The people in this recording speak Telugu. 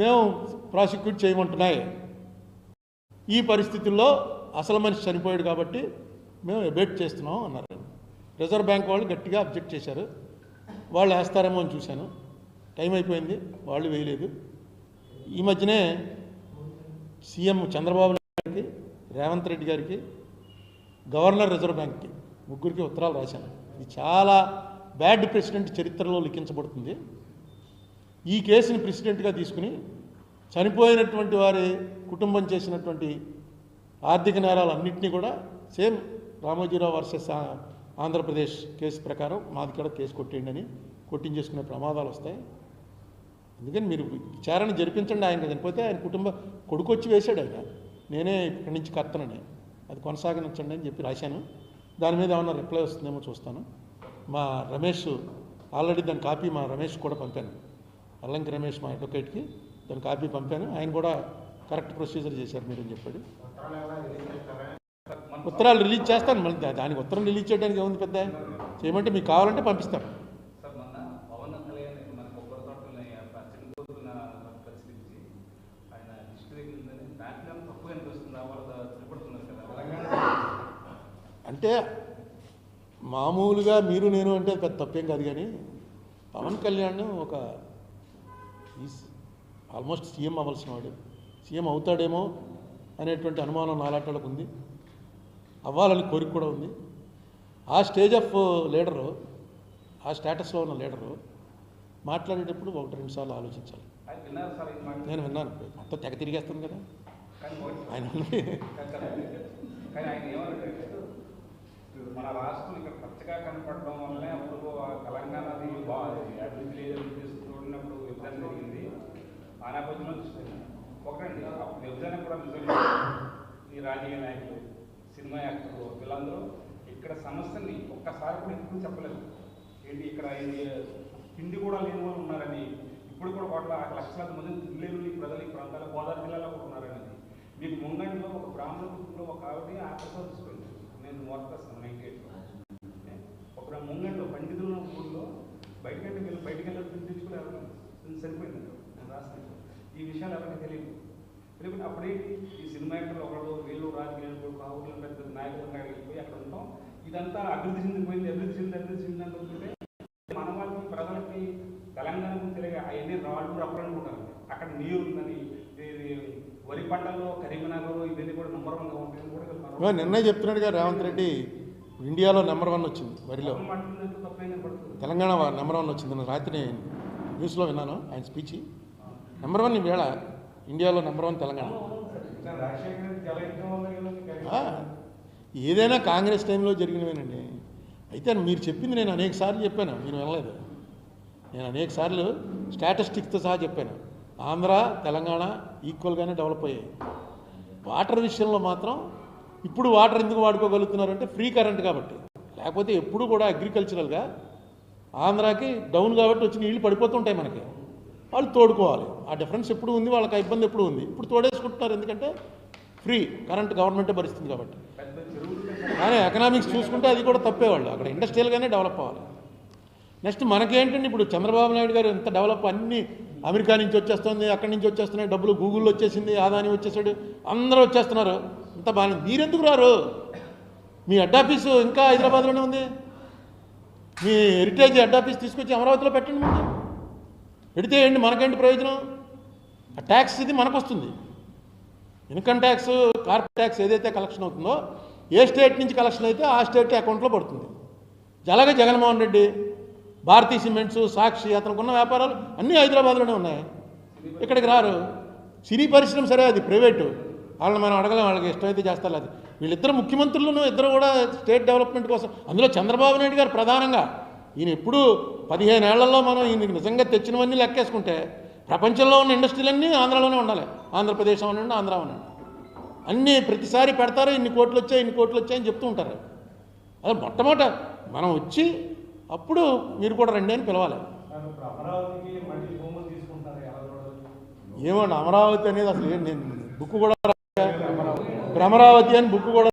మేము ప్రాసిక్యూట్ చేయమంటున్నాయి. ఈ పరిస్థితుల్లో అసలు మనిషి చనిపోయాడు కాబట్టి మేము ఎబేట్ చేస్తున్నాం అన్నారు. రిజర్వ్ బ్యాంక్ వాళ్ళు గట్టిగా అబ్జెక్ట్ చేశారు. వాళ్ళు వేస్తారేమో అని చూశాను. టైం అయిపోయింది. వాళ్ళు వేయలేదు. ఈ మధ్యనే సీఎం చంద్రబాబు నాయుడు గారికి రేవంత్ రెడ్డి గారికి గవర్నర్ రిజర్వ్ బ్యాంక్కి ముగ్గురికి ఉత్తరాలు రాశాను. ఇది చాలా బ్యాడ్ ప్రెసిడెంట్ చరిత్రలో లిఖించబడుతుంది. ఈ కేసుని ప్రెసిడెంట్గా తీసుకుని చనిపోయినటువంటి వారి కుటుంబం చేసినటువంటి ఆర్థిక నేరాలన్నింటినీ కూడా same Ramoji Rao versus Andhra Pradesh case ప్రకారం మాది కూడా కేసు కొట్టేయండి అని కొట్టించేసుకునే ప్రమాదాలు వస్తాయి. అందుకని మీరు విచారణ జరిపించండి ఆయన చనిపోతే ఆయన కుటుంబ కొడుకు వచ్చి వేశాడు ఆయన. నేనే ఇక్కడి నుంచి కర్తనని అది కొనసాగనించండి అని చెప్పి రాశాను. దాని మీద ఏమన్నా రిప్లై వస్తుందేమో చూస్తాను. మా రమేష్ ఆల్రెడీ దాని కాపీ మా రమేష్ కూడా పంపాను. అల్లంకి రమేష్ మా అడ్వకేట్కి దాని కాపీ పంపాను. ఆయన కూడా కరెక్ట్ ప్రొసీజర్ చేశారు మీరు చెప్పాడు. ఉత్తరాలు రిలీజ్ చేస్తాను. మళ్ళీ దానికి ఉత్తరం రిలీజ్ చేయడానికి ఏముంది పెద్ద? చేయమంటే మీకు కావాలంటే పంపిస్తాను. అంటే మామూలుగా మీరు నేను అంటే పెద్ద తప్పేం కాదు కానీ పవన్ కళ్యాణ్ ఒక ఆల్మోస్ట్ సీఎం అవ్వాల్సిన వాడు. సీఎం అవుతాడేమో అనేటువంటి అనుమానం నాలాటోళ్ళకు ఉంది. అవ్వాలని కోరిక కూడా ఉంది. ఆ స్టేజ్ ఆఫ్ లీడరు ఆ స్టేటస్లో ఉన్న లీడరు మాట్లాడేటప్పుడు ఒకటి రెండు సార్లు ఆలోచించాలి. నేను విన్నాను. మొత్తం తెగ తిరిగేస్తాను కదా. ఆయన మన రాష్ట్రం ఇక్కడ పచ్చగా కనపడడం వల్లనే అప్పుడు బాగుంది అభివృద్ధి చూడనప్పుడు విభజన జరిగింది ఆ నేపథ్యంలో చూస్తున్నాను ఒకటండి అప్పుడు విభజన కూడా నిజంగా ఈ రాజకీయ నాయకులు సినిమా యాక్టర్లు వీళ్ళందరూ ఇక్కడ సమస్యని ఒక్కసారి కూడా ఎప్పుడు చెప్పలేదు. ఏంటి ఇక్కడ తిండి కూడా లేని వాళ్ళు ఉన్నారని ఇప్పుడు కూడా కోట్ల లక్షలాది మంది తినలేని ఈ ప్రజలు ఈ ప్రాంతాల గోదావరి జిల్లాలో కూడా ఉన్నారనేది. మీకు ముంగంటిలో ఒక బ్రాహ్మణ కుటుంబంలో ఒక ఆవిడ ఆకర్షణ తీసుకుంది నేను వర్క్ నైన్టీ ఎయిట్లో ఒక ముంగంటిలో పండితులు ఉన్న ఊళ్ళో బయటకి వెళ్ళి బయటకు వెళ్ళి ఎవరు సరిపోయింది. నేను రాస్తాను. ఈ విషయాలు ఎవరికి తెలియదు. తెలియకుండా అప్పుడేంటి ఈ సినిమా యాక్టర్లు ఒకళ్ళు వీళ్ళు రాజకీయాలు కావులు పెద్ద నాయకులు వెళ్ళిపోయి అక్కడ ఉంటాం. ఇదంతా అభివృద్ధి చెందిపోయింది అభివృద్ధి చెంది అభివృద్ధి చెంది అనుకుంటే మన వాళ్ళకి ప్రజలకి తెలంగాణకు తిరిగి అవన్నీ రాళ్ళు రప్పలు అనుకుంటారు. అక్కడ నీరు ఉందని వరి పంటల్లో కరీంనగర్ ఇవన్నీ కూడా నంబర్ వన్గా ఉంటాయని కూడా నిన్నే చెప్తున్నాడుగా రేవంత్ రెడ్డి ఇండియాలో నెంబర్ వన్ వచ్చింది వరిలో. తెలంగాణ నెంబర్ వన్ వచ్చింది. రాత్రి న్యూస్లో విన్నాను ఆయన స్పీచ్ నెంబర్ వన్ ఈవేళ ఇండియాలో నెంబర్ వన్ తెలంగాణ. ఏదైనా కాంగ్రెస్ టైంలో జరిగినవేనండి. అయితే మీరు చెప్పింది నేను అనేక సార్లు చెప్పాను మీరు వినలేదు. నేను అనేక సార్లు స్టాటిస్టిక్స్తో సహా చెప్పాను. ఆంధ్ర తెలంగాణ ఈక్వల్గానే డెవలప్ అయ్యాయి. వాటర్ విషయంలో మాత్రం ఇప్పుడు వాటర్ ఎందుకు వాడుకోగలుగుతున్నారంటే ఫ్రీ కరెంట్ కాబట్టి. లేకపోతే ఎప్పుడు కూడా అగ్రికల్చరల్గా ఆంధ్రాకి డౌన్ కాబట్టి వచ్చి నీళ్ళు పడిపోతుంటాయి మనకి. వాళ్ళు తోడుకోవాలి. ఆ డిఫరెన్స్ ఎప్పుడు ఉంది? వాళ్ళకి ఇబ్బంది ఎప్పుడు ఉంది? ఇప్పుడు తోడేసుకుంటున్నారు. ఎందుకంటే ఫ్రీ కరెంట్ గవర్నమెంటే భరిస్తుంది కాబట్టి. కానీ ఎకనామిక్స్ చూసుకుంటే అది కూడా తప్పేవాళ్ళు అక్కడ ఇండస్ట్రియల్గానే డెవలప్ అవ్వాలి. నెక్స్ట్ మనకేంటండి? ఇప్పుడు చంద్రబాబు నాయుడు గారు ఎంత డెవలప్ అన్ని అమెరికా నుంచి వచ్చేస్తుంది అక్కడి నుంచి వచ్చేస్తున్నాయి డబ్బులు గూగుల్లో వచ్చేసింది ఆదాని వచ్చేసాడు అందరూ వచ్చేస్తున్నారు. ఇంత బాగా మీరెందుకు రారు? మీ హెడ్ ఆఫీసు ఇంకా హైదరాబాద్లోనే ఉంది. మీ హెరిటేజ్ హెడ్ ఆఫీస్ తీసుకొచ్చి అమరావతిలో పెట్టండి ముందు. పెడితే ఏంటి? మనకేంటి ప్రయోజనం? ఆ ట్యాక్స్ ఇది మనకు వస్తుంది ఇన్కమ్ ట్యాక్స్ కార్పొరేట్ ట్యాక్స్ ఏదైతే కలెక్షన్ అవుతుందో ఏ స్టేట్ నుంచి కలెక్షన్ అయితే ఆ స్టేట్ అకౌంట్లో పడుతుంది. అలాగే జగన్మోహన్ రెడ్డి భారతీ సిమెంట్స్ సాక్షి అతనుకున్న వ్యాపారాలు అన్నీ హైదరాబాద్లోనే ఉన్నాయి. ఇక్కడికి రారు? సినీ పరిశ్రమ సరే అది ప్రైవేటు. వాళ్ళని మనం అడగలేం వాళ్ళకి ఇష్టమైతే చేస్తారు అది వీళ్ళిద్దరు ముఖ్యమంత్రులను ఇద్దరు కూడా స్టేట్ డెవలప్మెంట్ కోసం. అందులో చంద్రబాబు నాయుడు గారు ప్రధానంగా. ఈయన ఎప్పుడూ పదిహేను ఏళ్ళలో మనం ఈయనకి నిజంగా తెచ్చినవన్నీ లెక్కేసుకుంటే ప్రపంచంలో ఉన్న ఇండస్ట్రీలన్నీ ఆంధ్రాలోనే ఉండాలి. ఆంధ్రప్రదేశ్ అనండి ఆంధ్ర అనండి. అన్నీ ప్రతిసారి పెడతారు ఇన్ని కోట్లు వచ్చాయి ఇన్ని కోట్లు వచ్చాయని చెప్తూ ఉంటారు. అదే మొట్టమొదట మనం వచ్చి అప్పుడు మీరు కూడా రండి అని పిలవాలి. ఏమండి అమరావతి అనేది అసలు నేను బుక్ కూడా అమరావతి అని బుక్ కూడా